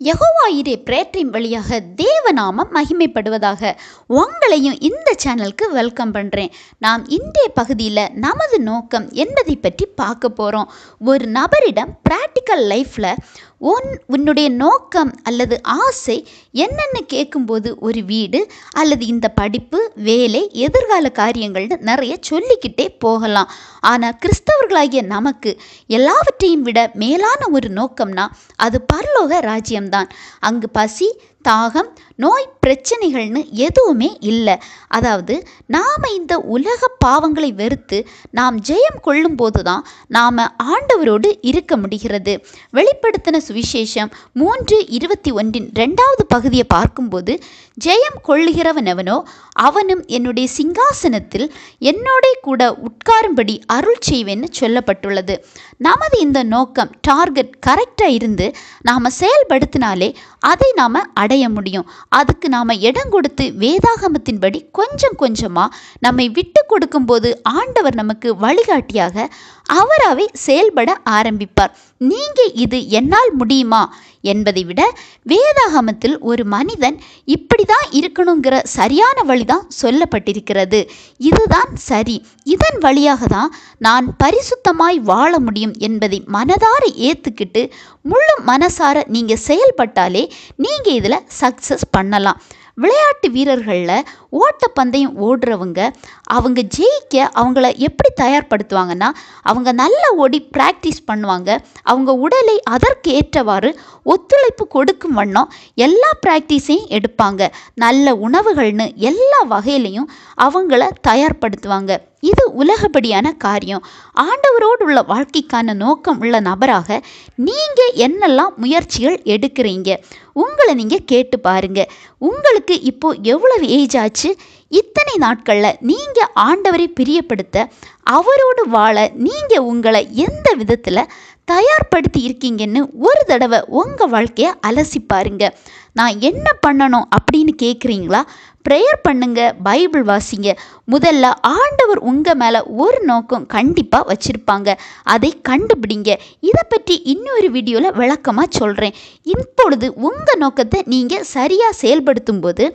யகோவாயிரே பிரேற்றின் வழியாக தேவநாமம் மகிமைப்படுவதாக உங்களையும் இந்த சேனலுக்கு வெல்கம் பண்ணுறேன் நாம் இன்றைய பகுதியில் நமது நோக்கம் என்பதை பற்றி பார்க்க போகிறோம் ஒரு நபரிடம் ப்ராக்டிக்கல் லைஃப்பில் உன் உன்னுடைய நோக்கம் அல்லது ஆசை என்னென்னு கேட்கும்போது ஒரு வீடு அல்லது இந்த படிப்பு வேலை எதிர்கால காரியங்கள்னு நிறைய சொல்லிக்கிட்டே போகலாம். ஆனால் கிறிஸ்தவர்களாகிய நமக்கு எல்லாவற்றையும் விட மேலான ஒரு நோக்கம்னா அது பரலோக ராஜ்யம்தான். அங்கு பசி தாகம் நோய் பிரச்சனைகள்னு எதுவுமே இல்லை. அதாவது நாம் இந்த உலக பாவங்களை வெறுத்து நாம் ஜெயம் கொள்ளும்போது தான் நாம் ஆண்டவரோடு இருக்க முடிகிறது. வெளிப்படுத்தின சுவிசேஷம் மூன்று இருபத்தி ஒன்றின் ரெண்டாவது பகுதியை பார்க்கும்போது ஜெயம் கொள்ளுகிறவன் எவனோ அவனும் என்னுடைய சிங்காசனத்தில் என்னோட கூட உட்காரும்படி அருள் செய்வேன்னு சொல்லப்பட்டுள்ளது. நமது இந்த நோக்கம் டார்கெட் கரெக்டாக இருந்து நாம் செயல்படுத்தினாலே அதை நாம் அடைய முடியும். அதுக்கு நாம் இடம் கொடுத்து வேதாகமத்தின்படி கொஞ்சம் கொஞ்சமாக நம்மை விட்டு கொடுக்கும்போது ஆண்டவர் நமக்கு வழிகாட்டியாக அவராகவே செயல்பட ஆரம்பிப்பார். நீங்கள் இது என்னால் முடியுமா? என்பதை விட வேதாகமத்தில் ஒரு மனிதன் இப்படி தான் இருக்கணுங்கிற சரியான வழி தான் சொல்லப்பட்டிருக்கிறது. இதுதான் சரி. இதன் வழியாக தான் நான் பரிசுத்தமாய் வாழ முடியும் என்பதை மனதார ஏற்றுக்கிட்டு முழு மனசார நீங்கள் செயல்பட்டாலே நீங்கள் இதில் சக்ஸஸ் பண்ணலாம். விளையாட்டு வீரர்களில் ஓட்டப்பந்தயம் ஓடுறவங்க அவங்க ஜெயிக்க அவங்கள எப்படி தயார்படுத்துவாங்கன்னா அவங்க நல்லா ஓடி ப்ராக்டிஸ் பண்ணுவாங்க. அவங்க உடலை அதற்கு ஏற்றவாறு ஒத்துழைப்பு கொடுக்கும் வண்ணம் எல்லா ப்ராக்டிஸையும் எடுப்பாங்க. நல்ல உணவுகள்னு எல்லா வகையிலையும் அவங்கள தயார்படுத்துவாங்க. இது உலகப்படியான காரியம். ஆண்டவரோடு உள்ள வாழ்க்கைக்கான நோக்கம் உள்ள நபராக நீங்கள் என்னெல்லாம் முயற்சிகள் எடுக்கிறீங்க? உங்களை நீங்கள் கேட்டு பாருங்கள் உங்களுக்கு இப்போது எவ்வளவு ஏஜ் ஆச்சு? இத்தனை நாட்களில் நீங்கள் ஆண்டவரை பிரியப்படுத்த அவரோடு வாழ நீங்கள் உங்களை எந்த விதத்தில் தயார்படுத்தி இருக்கீங்கன்னு ஒரு தடவை உங்கள் வாழ்க்கையை அலசி பாருங்க. நான் என்ன பண்ணணும் அப்படின்னு கேட்குறீங்களா ப்ரேயர் பண்ணுங்க பைபிள் வாசிங்க. முதல்ல ஆண்டவர் உங்கள் மேலே ஒரு நோக்கம் கண்டிப்பாக வச்சுருப்பாங்க. அதை கண்டுபிடிங்க. இதை பற்றி இன்னொரு வீடியோவில் விளக்கமாக சொல்கிறேன் இப்பொழுது உங்கள் நோக்கத்தை நீங்கள் சரியாக செயல்படுத்தும் போது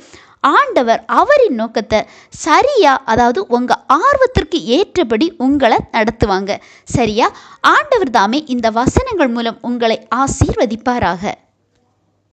ஆண்டவர் அவரின் நோக்கத்தை சரியா அதாவது உங்கள் ஆர்வத்திற்கு ஏற்றபடி உங்களை நடத்துவாங்க. சரியா? ஆண்டவர் தாமே இந்த வசனங்கள் மூலம் உங்களை ஆசீர்வதிப்பாராக.